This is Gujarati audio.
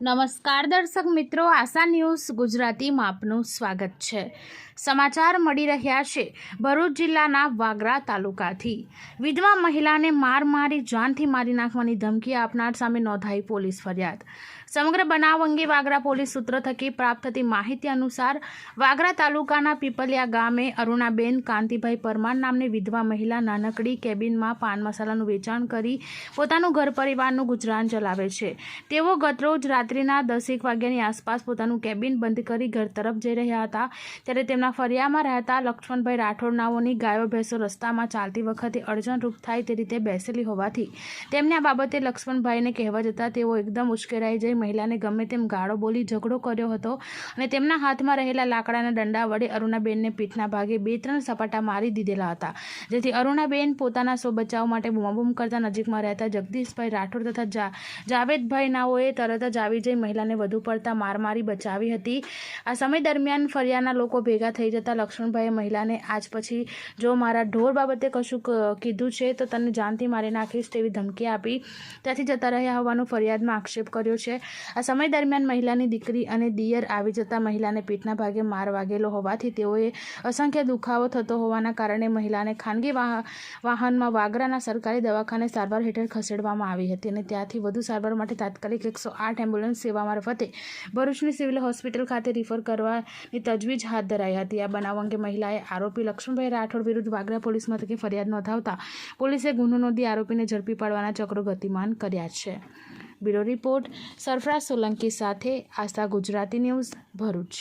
નમસ્કાર દર્શક મિત્રો, આશા ન્યૂઝ ગુજરાતીમાં આપનું સ્વાગત છે. સમાચાર મળી રહ્યા છે ભરૂચ જિલ્લાના વાગરા તાલુકાથી. વિધવા મહિલાને માર મારી જાનથી મારી નાખવાની ધમકી આપનાર સામે નોંધાઈ પોલીસ ફરિયાદ. સમગ્ર બનાવ અંગે વાગરા પોલીસ સૂત્ર થકી પ્રાપ્ત થતી માહિતી અનુસાર, વાગરા તાલુકાના પીપલિયા ગામે અરુણાબેન કાંતિભાઈ પરમાર નામની વિધવા મહિલા નાનકડી કેબિનમાં પાન મસાલાનું વેચાણ કરી પોતાનું ઘર પરિવારનું ગુજરાન ચલાવે છે. તેઓ ગતરોજ રાત્રિના દસેક વાગ્યાની આસપાસ પોતાનું કેબિન બંધ કરી ઘર તરફ જઈ રહ્યા હતા. ત્યારે તેમના ફરિયામાં રહેતા લક્ષ્મણભાઈ રાઠોડ નાઓની ગાયો ભેંસો રસ્તામાં ચાલતી વખતે અડચણરૂપ થાય તે રીતે બેસેલી હોવાથી તેમને આ બાબતે લક્ષ્મણભાઈને કહેવા જતાં તેઓ એકદમ ઉશ્કેરાઈ જઈ મહિલાને ગમે તેમ ગાળો બોલી ઝઘડો કર્યો હતો અને તેમના હાથમાં રહેલા લાકડાના દંડા વડે અરુણાબેનને પીઠના ભાગે બે ત્રણ સપાટા મારી દીધેલા હતા. જેથી અરુણાબેન પોતાના સ્વ બચાવ માટે બૂમાબૂમ કરતા નજીકમાં રહેતા જગદીશભાઈ રાઠોડ તથા જાવેદભાઈ નાઓએ તરત જ આવી જઈ મહિલાને વધુ પડતા માર મારી બચાવી હતી. આ સમય દરમિયાન ફરિયાના લોકો ભેગા થઈ જતા લક્ષ્મણભાઈએ મહિલાને આજ પછી જો મારા ઢોર બાબતે કશું કીધું છે તો તને જાનથી મારી નાખીશ તેવી ધમકી આપી. ત્યાંથી જતા રહ્યા હોવાનું ફરિયાદમાં આક્ષેપ કર્યો છે. આ સમય દરમિયાન મહિલાની દીકરી અને દિયર આવી જતા મહિલાને પીઠના ભાગે માર વાગેલો હોવાથી તેઓએ અસંખ્ય દુખાવો થતો હોવાના કારણે મહિલાને ખાનગી વાહ- વાહનમાં વાગરાના સરકારી દવાખાને સારવાર હેઠળ ખસેડવામાં આવી હતી અને ત્યાંથી વધુ સારવાર માટે તાત્કાલિક એકસો આઠ એમ્બ્યુલન્સ સેવા મારફતે ભરૂચની સિવિલ હોસ્પિટલ ખાતે રિફર કરવાની તજવીજ હાથ ધરાઈ હતી. આ બનાવ અંગે મહિલાએ આરોપી લક્ષ્મણભાઈ રાઠોડ વિરુદ્ધ વાગરા પોલીસ મથકે ફરિયાદ નોંધાવતા પોલીસે ગુનો નોંધી આરોપીને ઝડપી પાડવાના ચક્રો ગતિમાન કર્યા છે. બ્યુરો રિપોર્ટ સરફરાજ સોલંકી સાથે આશા ગુજરાતી ન્યૂઝ ભરૂચ.